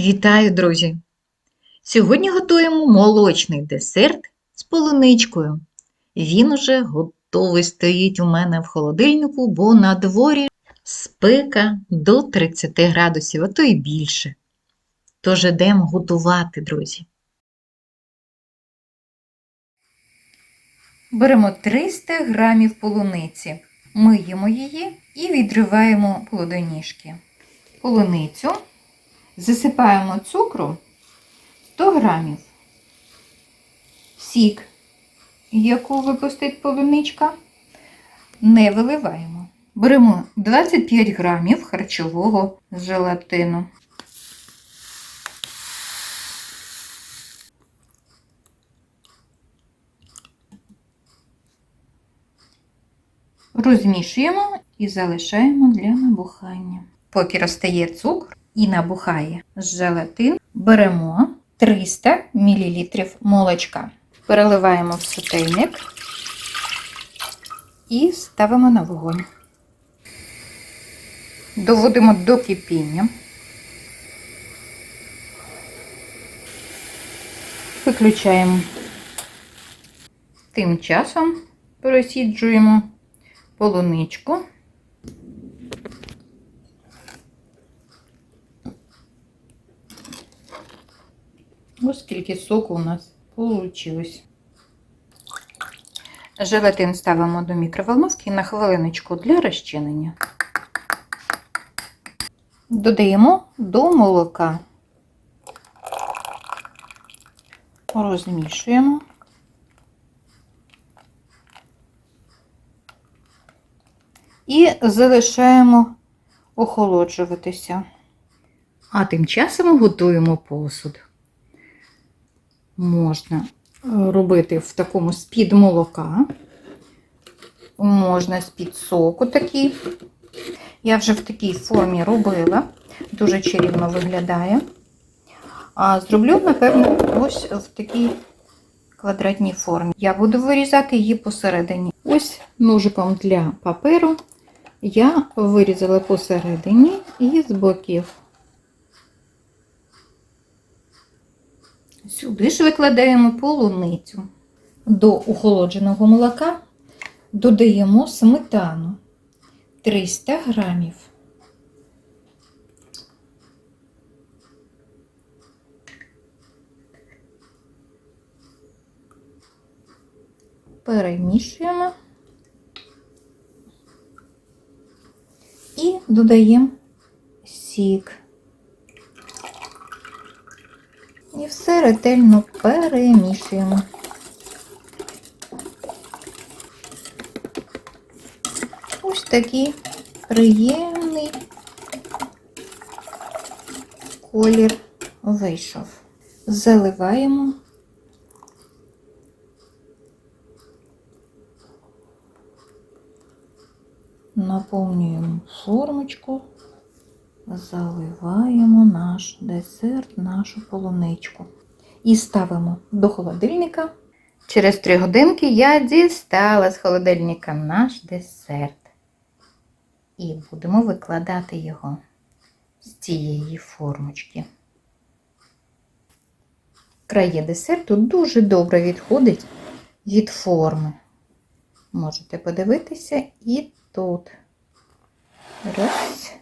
Вітаю, друзі! Сьогодні готуємо молочний десерт з полуничкою. Він уже готовий стоїть у мене в холодильнику, бо на дворі спека до 30 градусів, а то й більше. Тож йдемо готувати, друзі. Беремо 300 грамів полуниці, миємо її і відриваємо плодоніжки. Полуницю засипаємо цукру 100 грамів, сік, яку випустить полуничка, не виливаємо. Беремо 25 грамів харчового желатину. Розмішуємо і залишаємо для набухання. Поки розтає цукор і набухає желатин, беремо 300 мл молочка. Переливаємо в сотейник і ставимо на вогонь. Доводимо до кипіння. Виключаємо. Тим часом просіджуємо полуничку. Ось скільки соку у нас вийшло. Желатин ставимо до мікроволновки на хвилиночку для розчинення. Додаємо до молока. Розмішуємо. І залишаємо охолоджуватися. А тим часом готуємо посуд. Можна робити в такому з-під молока, можна з-під соку такий. Я вже в такій формі робила, дуже чарівно виглядає. А зроблю, напевно, ось в такій квадратній формі. Я буду вирізати її посередині. Ось ножиком для паперу я вирізала посередині і з боків. Сюди ж викладаємо полуницю. До охолодженого молока додаємо сметану 300 грамів. Перемішуємо і додаємо сік. І все ретельно перемішуємо. Ось такий приємний колір вийшов. Заливаємо. Наповнюємо формочку заливаємо наш десерт, нашу полуничку. І ставимо до холодильника. Через 3 годинки я дістала з холодильника наш десерт. І будемо викладати його з цієї формочки. Краї десерту дуже добре відходить від форми. Можете подивитися і тут. Раз.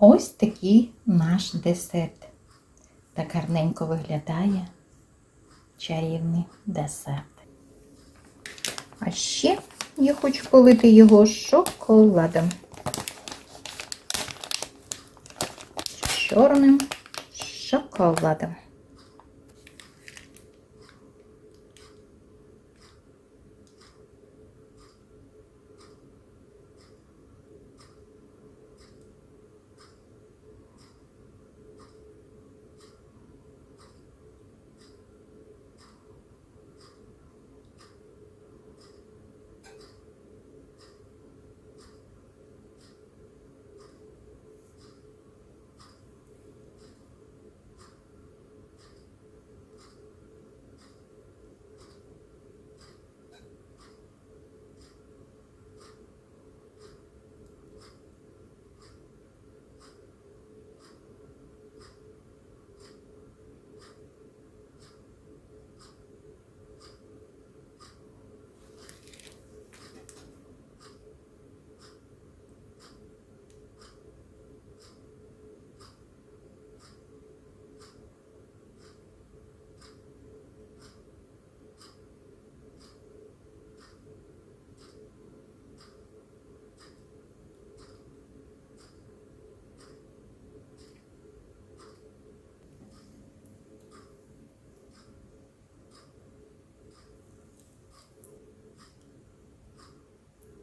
Ось такий наш десерт. Так гарненько виглядає чарівний десерт. А ще я хочу полити його шоколадом. Чорним шоколадом.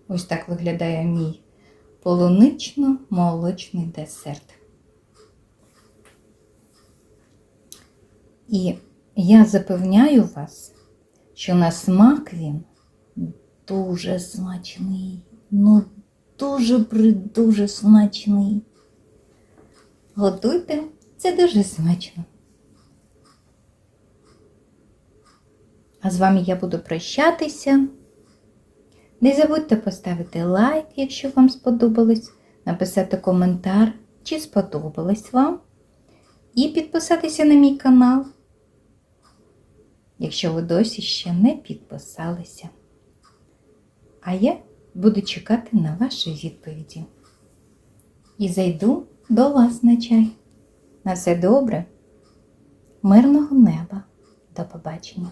Ось так виглядає мій полунично-молочний десерт. І я запевняю вас, що на смак він дуже смачний. Ну, дуже дуже смачний. Готуйте, це дуже смачно. А з вами я буду прощатися. Не забудьте поставити лайк, якщо вам сподобалось, написати коментар, чи сподобалось вам, і підписатися на мій канал, якщо ви досі ще не підписалися. А я буду чекати на ваші відповіді. І зайду до вас на чай. На все добре, мирного неба. До побачення.